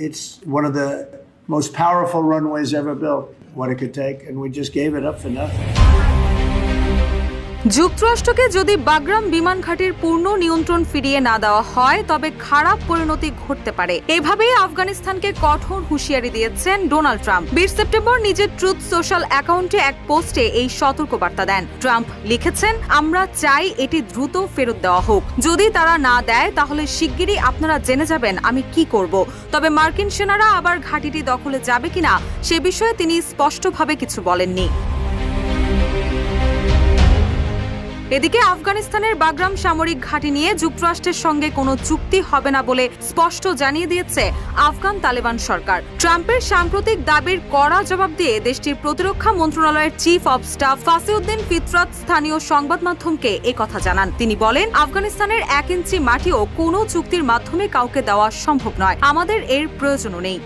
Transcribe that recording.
it's one of the most powerful runways ever built. What it could take, and we just gave it up for nothing. যুক্তরাষ্ট্রকে যদি Bagram বিমান ঘাটির পূর্ণ নিয়ন্ত্রণ ফিরিয়ে না দেওয়া হয়, তবে খারাপ পরিণতি ঘটতে পারে। এভাবেই আফগানিস্তানকে কঠোর হুঁশিয়ারি দিয়েছেন ডোনাল্ড ট্রাম্প। বিশ সেপ্টেম্বর নিজের ট্রুথ সোশ্যাল অ্যাকাউন্টে এক পোস্টে এই সতর্কবার্তা দেন। ট্রাম্প লিখেছেন, আমরা চাই এটি দ্রুত ফেরত দেওয়া হোক। যদি তারা না দেয়, তাহলে শিগগিরই আপনারা জেনে যাবেন আমি কি করব। তবে মার্কিন সেনারা আবার ঘাটিটি দখলে যাবে কিনা, সে বিষয়ে তিনি স্পষ্টভাবে কিছু বলেননি। এদিকে আফগানিস্তানের বাগরাম সামরিক ঘাঁটি নিয়ে যুক্তরাষ্ট্রের সঙ্গে কোনো চুক্তি হবে না বলে স্পষ্ট জানিয়ে দিয়েছে আফগান তালেবান সরকার। ট্রাম্পের সাম্প্রতিক দাবির কড়া জবাব দিয়ে দেশটির প্রতিরক্ষা মন্ত্রণালয়ের chief of staff Fasihuddin Fitrat স্থানীয় সংবাদ মাধ্যমকে কথা জানান। তিনি বলেন, আফগানিস্তানের এক ইঞ্চি মাটিও কোনো চুক্তির মাধ্যমে কাউকে দেওয়া সম্ভব নয়। আমাদের এর প্রয়োজনও নেই।